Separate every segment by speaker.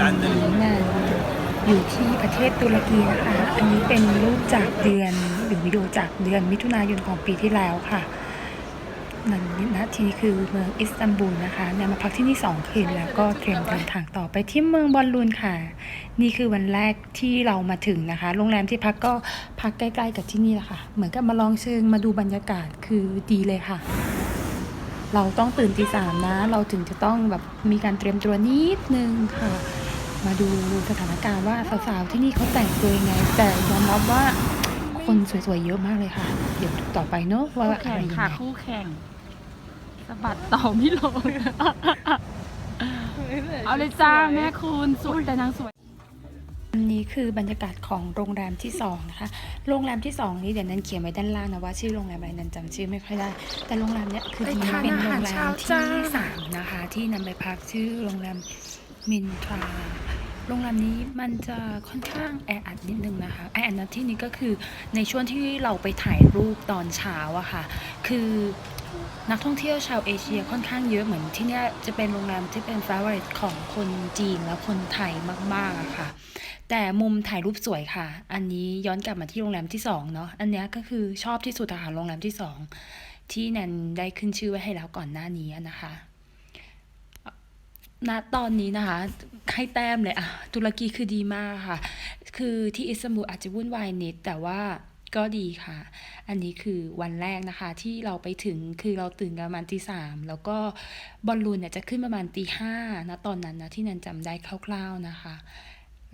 Speaker 1: นั่นอยู่ที่ประเทศตุรกีนะคะ อันนี้เป็นรูปจากเดือนหรือวิดีโอจากเดือนมิถุนายนของปีที่แล้วค่ะนั่นนะทีนี้คือเมืองอิสตันบูลนะคะเนี่ยมาพักที่นี่สองคืนแล้วก็เตรียมเดินทางต่อไปที่เมืองบอลลูนค่ะ นี่คือวันแรกที่เรามาถึงนะคะ โรงแรมที่พักก็พักใกล้ๆกับที่นี่แหละค่ะ เหมือนกับมาลองเชิงมาดูบรรยากาศคือดีเลยค่ะ เราต้องตื่นตีสามนะ เราถึงจะต้องแบบมีการเตรียมตัวนิดนึงค่ะ มาดูสถานการณ์ว่าสาวๆที่นี่เขาแต่งตัวยังไง แต่ยอมรับว่าคนสวยๆเยอะมากเลยค่ะ เดี๋ยวดูต่อไปเนอะว่า
Speaker 2: คู่
Speaker 1: อะ
Speaker 2: แข่
Speaker 1: ไรงยัง
Speaker 2: ค่ะ
Speaker 1: ไง
Speaker 2: คู่แข่งสะบัดต่อไม่ลงเอาเลยจ้าแม่คุณสวยแต่นางสวย
Speaker 1: อันนี้คือบรรยากาศของโรงแรมที่สองนะคะ โรงแรมที่สองนี้เดี๋ยวนั้นเขียนไว้ด้านล่างนะว่าชื่อโรงแรมอะไรนั้นจำชื่อไม่ค่อยได้ แต่โรงแรมเนี้ยคือดีมากเป็นโรงแรมที่สามนะคะ ที่นำไปพักชื่อโรงแรม มินทรา โรงแรมนี้มันจะค่อนข้างแออัดนิดนึงนะคะแออัดในที่นี้ก็คือในช่วงที่เราไปถ่ายรูปตอนเช้าอะค่ะ คือนักท่องเที่ยวชาวเอเชียค่อนข้างเยอะเหมือนที่เนี้ยจะเป็นโรงแรมที่เป็น favorite ของคนจีนและคนไทยมากๆอะค่ะ แต่มุมถ่ายรูปสวยค่ะ อันนี้ย้อนกลับมาที่โรงแรมที่สองเนาะอันเนี้ยก็คือชอบที่สุดอะค่ะโรงแรมที่สองที่แนนได้ขึ้นชื่อไว้ให้แล้วก่อนหน้านี้นะคะ ณตอนนี้นะคะให้แต้มเลยอะตุรกีคือดีมากค่ะ คือที่อิสตันบูลอาจจะวุ่นวายนิดแต่ว่าก็ดีค่ะ อันนี้คือวันแรกนะคะ ที่เราไปถึงคือเราตื่นกันประมาณตีสามแล้วก็บอลลูนเนี่ยจะขึ้นประมาณตีห้านะตอนนั้นนะที่นันจำได้คร่าวๆนะคะ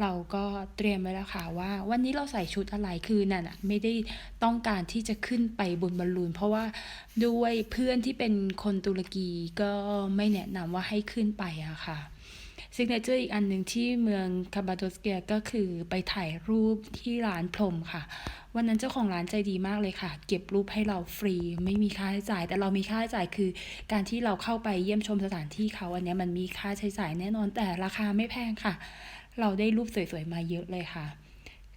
Speaker 1: เราก็เตรียมไว้แล้วค่ะว่าวันนี้เราใส่ชุดอะไรคือนั่นอะไม่ได้ต้องการที่จะขึ้นไปบนบอลลูน เพราะว่าด้วยเพื่อนที่เป็นคนตุรกีก็ไม่แนะนำว่าให้ขึ้นไปอะค่ะซิกเนเจอร์อีกอันหนึ่งที่เมืองคาบาโดสเกียก็คือไปถ่ายรูปที่ร้านพรมค่ะ วันนั้นเจ้าของร้านใจดีมากเลยค่ะ เก็บรูปให้เราฟรี ไม่มีค่าใช้จ่าย แต่เรามีค่าใช้จ่ายคือ การที่เราเข้าไปเยี่ยมชมสถานที่เขาอันนี้มันมีค่าใช้จ่ายแน่นอนแต่ราคาไม่แพงค่ะ เราได้รูปสวยๆมาเยอะเลยค่ะ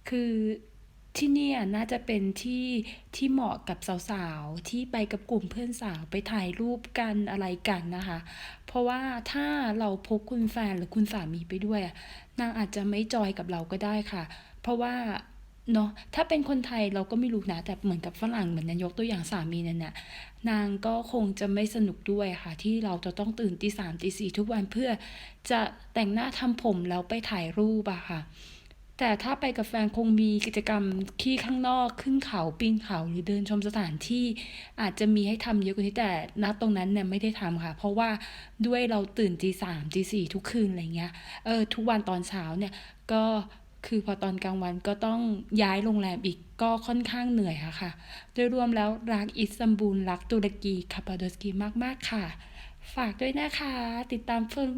Speaker 1: คือที่นี่น่าจะเป็นที่ที่เหมาะกับสาวๆ ที่ไปกับกลุ่มเพื่อนสาวไปถ่ายรูปกันอะไรกันนะคะ เพราะว่าถ้าเราพกคุณแฟนหรือคุณสามีไปด้วยนางอาจจะไม่จอยกับเราก็ได้ค่ะ เพราะว่า เนาะถ้าเป็นคนไทยเราก็ไม่รู้นะ แต่เหมือนกับฝรั่งเหมือนนายกตัวอย่างสามีนั่นน่ะนางก็คงจะไม่สนุกด้วยค่ะ ที่เราจะต้องตื่นตีสามตีสี่ทุกวันเพื่อจะแต่งหน้าทำผมแล้วไปถ่ายรูปอะค่ะ แต่ถ้าไปกับแฟนคงมีกิจกรรมที่ข้างนอกขึ้นเขาปีนเขาหรือเดินชมสถานที่อาจจะมีให้ทำเยอะกว่านี้แต่ณตรงนั้นเนี่ยไม่ได้ทำค่ะ เพราะว่าด้วยเราตื่นตีสามตีสี่ทุกคืนอะไรเงี้ยเออทุกวันตอนเช้าเนี่ยก็ คือพอตอนกลางวันก็ต้องย้ายโรงแรมอีกก็ค่อนข้างเหนื่อยอะค่ะ โดยรวมแล้วรักอิสตันบูลรักตุรกีคาปาโดสกีมาก ๆ ค่ะ ฝากด้วยนะคะ ติดตามเพิ่ม